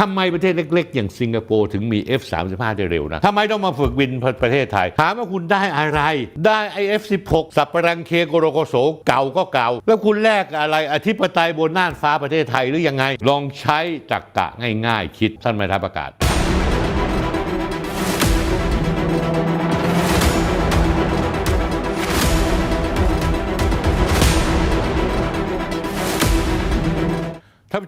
ทำไมประเทศเล็กๆ อย่างสิงคโปร์ถึงมี F35 ได้เร็วนะทำไมต้องมาฝึกบินประเทศไทย ถามว่าคุณได้อะไร ได้ไอ F16 สับปะรังเคโกโรโกโสเก่าก็เก่า แล้วคุณแลกอะไรอธิปไตยบนน่านฟ้าประเทศไทยหรือยังไง ลองใช้จักกะง่ายๆ คิดท่านไม่ทัพอากาศ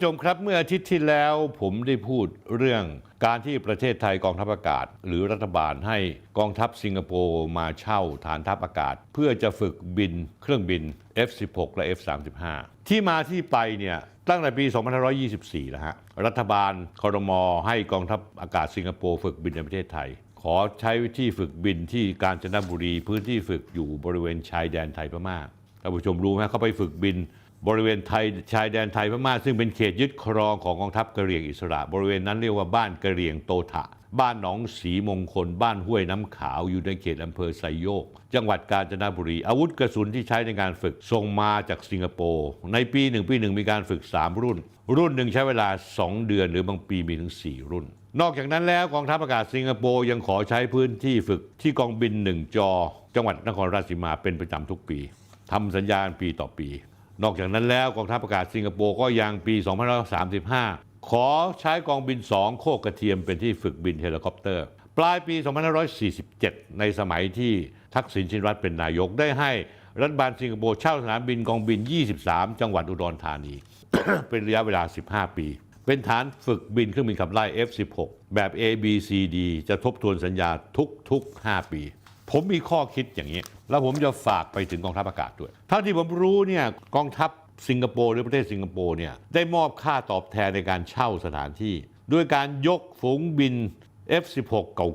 ผู้ชมครับ เมื่ออาทิตย์ที่แล้วผมได้พูดเรื่องการที่ประเทศไทยกองทัพอากาศ หรือรัฐบาลให้กองทัพสิงคโปร์มาเช่าฐานทัพอากาศ เพื่อจะฝึกบินเครื่องบิน F16 และ F35 ที่มาที่ไปเนี่ยตั้งแต่ปี 2524 แล้วฮะ รัฐบาลคอรมอให้กองทัพอากาศสิงคโปร์ฝึกบินในประเทศไทย ขอใช้ที่ฝึกบินที่กาญจนบุรี พื้นที่ฝึกอยู่บริเวณชายแดนไทยพม่าท่านผู้ชมรู้ไหมเขาไปฝึกบิน บริเวณไทยชายแดนไทยพม่าซึ่งเป็นเขตยึดครองของกองทัพกะเหรี่ยงอิสระ บริเวณนั้นเรียกว่าบ้านกะเหรี่ยงโตถะ บ้านหนองสีมงคล บ้านห้วยน้ำขาวอยู่ในเขตอำเภอไซโยก จังหวัดกาญจนบุรี อาวุธกระสุนที่ใช้ในการฝึกส่งมาจากสิงคโปร์ในปีหนึ่งปีหนึ่งมีการฝึก 3 รุ่น รุ่นหนึ่งใช้เวลา 2 เดือนหรือบางปีมีถึง 4 รุ่นนอกจากนั้นแล้วกองทัพอากาศสิงคโปร์ยังขอใช้พื้นที่ฝึกที่กองบินหนึ่งจอ จังหวัดนครราชสีมาเป็นประจำทุกปีทำสัญญาณปีต่อปี นอกจากนั้นแล้วกองทัพอากาศสิงคโปร์ก็ยังปี 2535 ขอใช้กองบิน 2 โคกกระเทียมเป็นที่ฝึกบินเฮลิคอปเตอร์ ปลายปี 2547 ในสมัยที่ทักษิณชินวัตรเป็นนายกได้ให้รัฐบาลสิงคโปร์เช่าสนามบินกองบิน 23 จังหวัดอุดรธานี เป็นระยะเวลา 15 ปี เป็นฐานฝึกบินเครื่องบินขับไล่ F16 แบบ A B C D จะทบทวนสัญญาทุกๆ 5 ปี ผมมีข้อคิดอย่างนี้ แล้วผมจะฝากไปถึงกองทัพอากาศด้วยเท่าที่ผมรู้เนี่ยกองทัพสิงคโปร์หรือประเทศสิงคโปร์เนี่ยได้มอบค่าตอบแทนในการเช่าสถานที่ ด้วยการยกฝูงบิน F16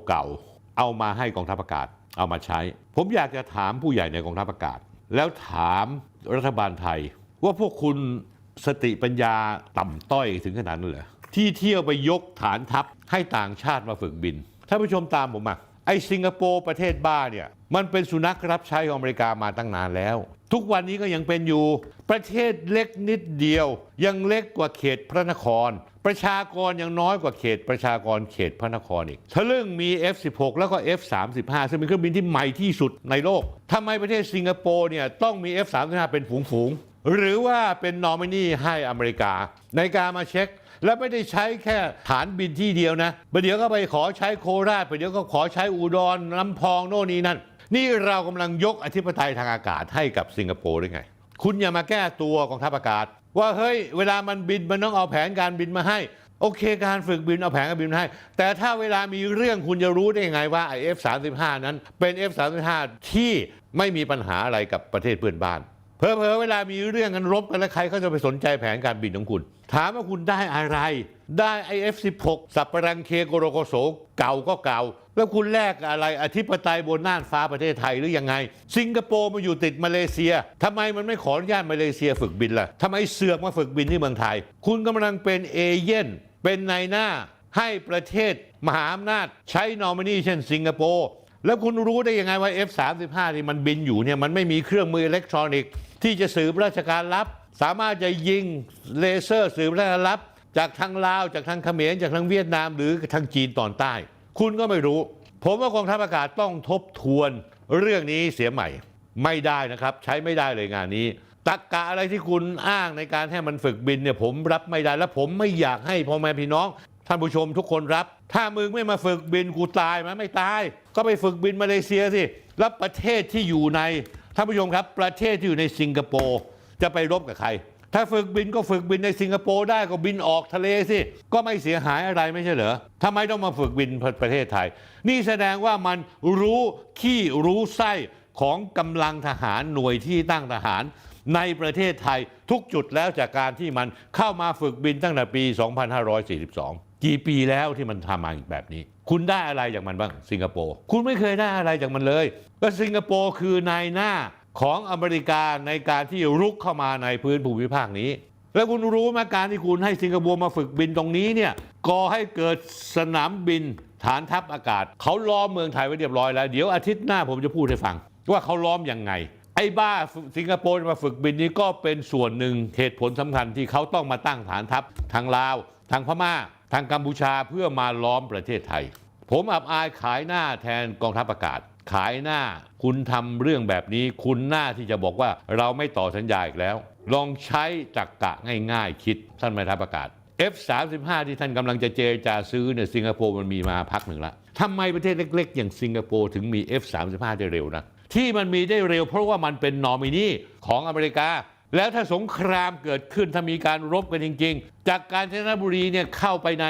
เก่าๆ เอามาให้กองทัพอากาศเอามาใช้ ผมอยากจะถามผู้ใหญ่ในกองทัพอากาศ แล้วถามรัฐบาลไทย ว่าพวกคุณสติปัญญาต่ำต้อยถึงขนาดนั้นเหรอที่เที่ยวไปยกฐานทัพให้ต่างชาติมาฝึกบินท่านผู้ชมตามผมมา ไอ้สิงคโปร์ประเทศบ้าเนี่ยมันเป็นสุนัขรับใช้ของอเมริกามาตั้งนานแล้ว ทุกวันนี้ก็ยังเป็นอยู่ ประเทศเล็กนิดเดียว ยังเล็กกว่าเขตพระนคร ประชากรยังน้อยกว่าเขตประชากรเขตพระนครอีกทะลึ่งมี F16 แล้วก็ F35 ซึ่งเป็นเครื่องบินที่ใหม่ที่สุดในโลกทำไมประเทศสิงคโปร์เนี่ยต้องมี F35 เป็นฝูงๆ หรือว่าเป็นนอมินีให้อเมริกา ในการมาเช็ค แล้วไม่ได้ใช้แค่ฐานบินที่เดียวนะประเดี๋ยวก็ไปขอใช้โคราชประเดี๋ยวก็ขอใช้อุดรลำพองโน่นนี่นั่น นี่เรากำลังยกอธิปไตยทางอากาศให้กับสิงคโปร์ได้ไง คุณอย่ามาแก้ตัวกองทัพอากาศ ว่าเฮ้ยเวลามันบินมันต้องเอาแผนการบินมาให้โอเคการฝึกบินเอาแผนการบินมาให้ แต่ถ้าเวลามีเรื่องคุณจะรู้ได้ยังไงว่าไอ้ F35 นั้นเป็น F35 ที่ไม่มีปัญหาอะไรกับประเทศเพื่อนบ้าน เพอเพอเวลามีเรื่องกันรบกันแล้วใครเขาจะไปสนใจแผนการบินของคุณ ถามว่าคุณได้อะไร ได้ไอ F16 สับปะรังเคโกโรโกโสเก่าก็เก่า แล้วคุณแลกอะไรอธิปไตยบนน่านฟ้าประเทศไทยหรือยังไง สิงคโปร์มาอยู่ติดมาเลเซียทำไมมันไม่ขออนุญาตมาเลเซียฝึกบินล่ะทำไมเสือกมาฝึกบินที่เมืองไทย คุณกำลังเป็นเอเย่นเป็นนายหน้าให้ประเทศมหาอำนาจใช้นอมินีเช่นสิงคโปร์ แล้วคุณรู้ได้ยังไงว่า F35 ที่มันบินอยู่เนี่ยมันไม่มีเครื่องมืออิเล็กทรอนิกส์ที่จะสืบราชการลับ สามารถจะยิงเลเซอร์สืบราชการลับ จากทางลาว จากทางเขมรจากทางเวียดนาม หรือทางจีนตอนใต้ คุณก็ไม่รู้ ผมว่ากองทัพอากาศต้องทบทวนเรื่องนี้เสียใหม่ ไม่ได้นะครับ ใช้ไม่ได้เลยงานนี้ตักกะอะไรที่คุณอ้างในการให้มันฝึกบินเนี่ยผมรับไม่ได้และผมไม่อยากให้พ่อแม่พี่น้อง ท่านผู้ชมทุกคนรับ ถ้ามึงไม่มาฝึกบินกูตายไหมไม่ตาย ก็ไปฝึกบินมาเลเซียสิ แล้วประเทศที่อยู่ใน ท่านผู้ชมครับ ประเทศที่อยู่ในสิงคโปร์จะไปรบกับใคร ถ้าฝึกบินก็ฝึกบินในสิงคโปร์ได้ก็บินออกทะเลสิ ก็ไม่เสียหายอะไรไม่ใช่เหรอทำไมต้องมาฝึกบินประเทศไทย นี่แสดงว่ามันรู้ขี้รู้ไส้ของกำลังทหารหน่วยที่ตั้งทหารในประเทศไทยทุกจุดแล้วจากการที่มันเข้ามาฝึกบินตั้งแต่ปี 2542 กี่ปีแล้วที่มันทำมาแบบนี้ คุณได้อะไรจากมันบ้างสิงคโปร์คุณไม่เคยได้อะไรจากมันเลยก็สิงคโปร์คือนายหน้าของอเมริกาในการที่รุกเข้ามาในพื้นภูมิภาคนี้ แล้วคุณรู้ไหมการที่คุณให้สิงคโปร์มาฝึกบินตรงนี้เนี่ยก่อให้เกิดสนามบินฐานทัพอากาศ เขาล้อมเมืองไทยไว้เรียบร้อยแล้วเดี๋ยวอาทิตย์หน้าผมจะพูดให้ฟัง ว่าเขาล้อมยังไง ไอ้บ้าสิงคโปร์มาฝึกบินนี้ก็เป็นส่วนหนึ่งเหตุผลสำคัญที่เขาต้องมาตั้งฐานทัพทางลาว ทางพม่า ทางกัมพูชาเพื่อมาล้อมประเทศไทย ผมอับอายขายหน้าแทนกองทัพอากาศ ขายหน้าคุณทำเรื่องแบบนี้ คุณหน้าที่จะบอกว่าเราไม่ต่อสัญญาอีกแล้ว ลองใช้จักกะง่ายๆ คิดท่านแม่ทัพอากาศ F35 ที่ท่านกำลังจะเจรจาซื้อเนี่ยสิงคโปร์มันมีมาพักหนึ่งละทำไมประเทศเล็ก ๆ อย่างสิงคโปร์ถึงมี F35 ได้เร็วนะที่มันมีได้เร็วเพราะว่ามันเป็นนอมินีของอเมริกา แล้วถ้าสงครามเกิดขึ้นถ้ามีการรบกันจริง ๆ จากการจนบุรีเนี่ยเข้าไปใน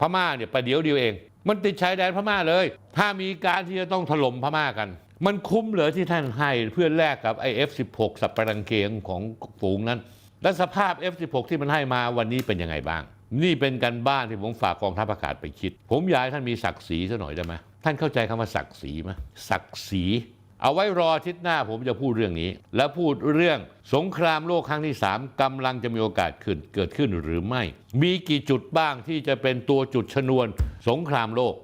พม่าเนี่ยประเดี๋ยวเดียวเอง มันติดชายแดนพม่าเลย ถ้ามีการที่จะต้องถล่มพม่ากัน มันคุ้มเหรอที่ท่านให้เพื่อแลกกับไอ้ F16 สับปะรังเกงของฝูงนั้น และสภาพ F16 ที่มันให้มาวันนี้เป็นยังไงบ้าง นี่เป็นการบ้านที่ผมฝากกองทัพอากาศไปคิด ผมอยากให้ท่านมีศักดิ์ศรีซะหน่อยได้ไหมท่านเข้าใจคำว่าศักดิ์ศรีไหมศักดิ์ศรี เอาไว้รอทิศหน้าผมจะพูดเรื่องนี้ และพูดเรื่องสงครามโลกครั้งที่ 3กำลังจะมีโอกาสขึ้นเกิดขึ้นหรือไม่ มีกี่จุดบ้างที่จะเป็นตัวจุดชนวน สงครามโลก